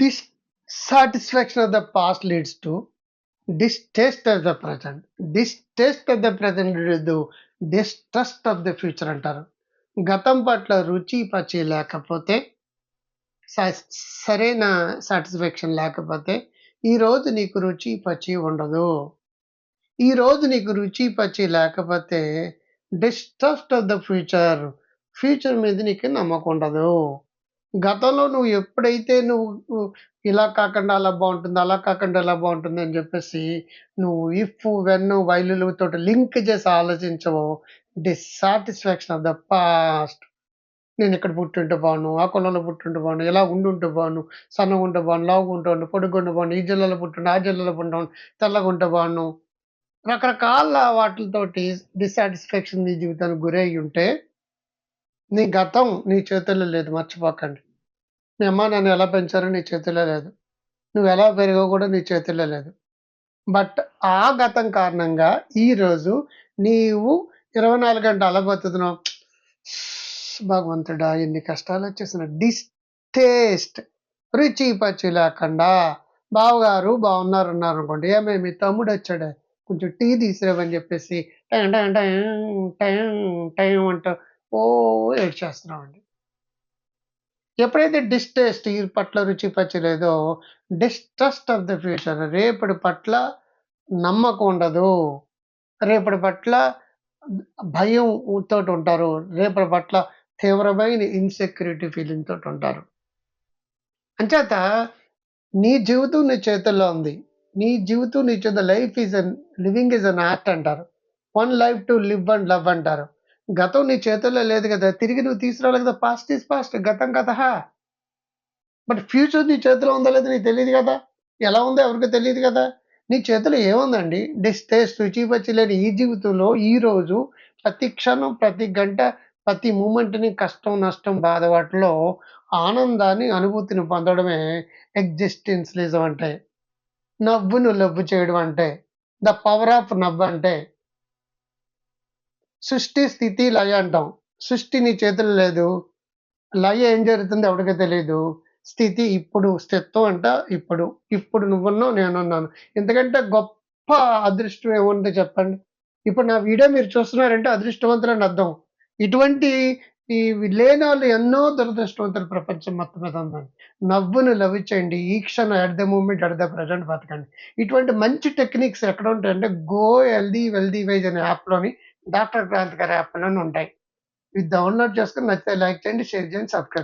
Dissatisfaction of the past leads to distaste of the present distaste of the present lead distrust of the future అంటారు. గతం పట్ల రుచి పచి లేకపోతే సరైన సాటిస్ఫాక్షన్ లేకపోతే ఈ రోజు నీకు రుచి పచి ఉండదు. రోజు నీకు రుచి పచి లేకపోతే distrust of the future future మీద నీకు నమ్మకం ఉండదు. గతంలో నువ్వు ఎప్పుడైతే నువ్వు ఇలా కాకుండా అలా బాగుంటుంది అలా కాకుండా ఇలా బాగుంటుంది అని చెప్పేసి నువ్వు ఇఫ్ వెన్ వైలులతో లింక్ చేసి ఆలోచించవు డిస్సాటిస్ఫాక్షన్ ఆఫ్ ద పాస్ట్ నేను ఇక్కడ పుట్టుంటే బాను ఆ కులంలో పుట్టుంటే బాను ఇలా ఉండుంటే బాను సన్నగా ఉంటే బాను లావుగా ఉంటాను బాను పొడుగు ఈ జిల్లాలో పుట్టుంటే ఆ జిల్లాలో పుట్టాను తెల్లగా ఉంటే బాను రకరకాల వాటితోటి డిస్సాటిస్ఫాక్షన్ నీ జీవితానికి గురై ఉంటే నీ గతం నీ చేతుల్లో లేదు మర్చిపోకండి. మీ అమ్మ నన్ను ఎలా పెంచారో నీ చేతిలో లేదు. నువ్వు ఎలా పెరిగావు కూడా నీ చేతిలో లేదు. బట్ ఆ గతం కారణంగా ఈరోజు నీవు ఇరవై నాలుగు గంటలు అలా బతుకుతున్నావు. భగవంతుడా ఎన్ని కష్టాలు వచ్చేసిన డిస్టేస్ట్. రుచి పచ్చి లేకుండా. బావగారు బాగున్నారు అన్నారు అనుకోండి. ఏమేమి తమ్ముడు వచ్చాడే. కొంచెం టీ తీసిరావని చెప్పేసి time time time time time అంటూ ఓ ఏడ్చేస్తున్నామండి. ఎప్పుడైతే డిస్టేస్ట్ ఈ పట్ల రుచి పచ్చలేదో డిస్ట్రస్ట్ ఆఫ్ ద ఫ్యూచర్ రేపటి పట్ల నమ్మకం ఉండదు. రేపటి పట్ల భయం తోటి ఉంటారు. రేపటి పట్ల తీవ్రమైన ఇన్సెక్యూరిటీ ఫీలింగ్ తోటి ఉంటారు. అంచేత నీ జీవితం నీ చేతుల్లో ఉంది. నీ జీవితం నీ చేత life is an living is an art అంటారు. One life to live and love అంటారు. గతం నీ చేతుల్లో లేదు కదా తిరిగి నువ్వు తీసుకురావాలి కదా పాస్ట్ ఈజ్ పాస్ట్ గతం కథ. బట్ ఫ్యూచర్ నీ చేతిలో ఉందో లేదో నీకు తెలియదు కదా? ఎలా ఉందో ఎవరికి తెలియదు కదా? నీ చేతిలో ఏముందండి? డిస్టేస్ రుచిపచ్చి లేని ఈ జీవితంలో ఈ రోజు ప్రతి క్షణం ప్రతి గంట ప్రతి మూమెంట్ని కష్టం నష్టం బాధ వాటిలో ఆనందాన్ని అనుభూతిని పొందడమే ఎగ్జిస్టెన్స్లిజం అంటే. నవ్వును లవ్వు చేయడం అంటే. ద పవర్ ఆఫ్ నవ్వు అంటే. సృష్టి స్థితి లయ అంటాం. సృష్టి నీ చేతులు లేదు. లయ ఏం జరుగుతుందో ఎవరికి తెలియదు స్థితి ఇప్పుడు స్థిత్వం అంట ఇప్పుడు. ఇప్పుడు నువ్వున్నావు నేనున్నాను. ఎందుకంటే గొప్ప అదృష్టం ఏముందో చెప్పండి. ఇప్పుడు నా వీడియో మీరు చూస్తున్నారంటే అదృష్టవంతులని అర్థం. ఇటువంటి ఈ లేని వాళ్ళు ఎన్నో దురదృష్టవంతులు ప్రపంచం మొత్తం మీద ఉందండి. నవ్వును లవించండి ఈ క్షణం at the moment at the present బతకండి. ఇటువంటి మంచి టెక్నిక్స్ ఎక్కడ ఉంటాయంటే గో హెల్దీ వెల్దీ వైజ్ అనే యాప్లోని డాక్టర్ క్రాంతి గారి యాప్లోనే ఉంటాయి. ఇది డౌన్లోడ్ చేసుకుని నచ్చితే లైక్ చేయండి షేర్ చేయండి సబ్స్క్రైబ్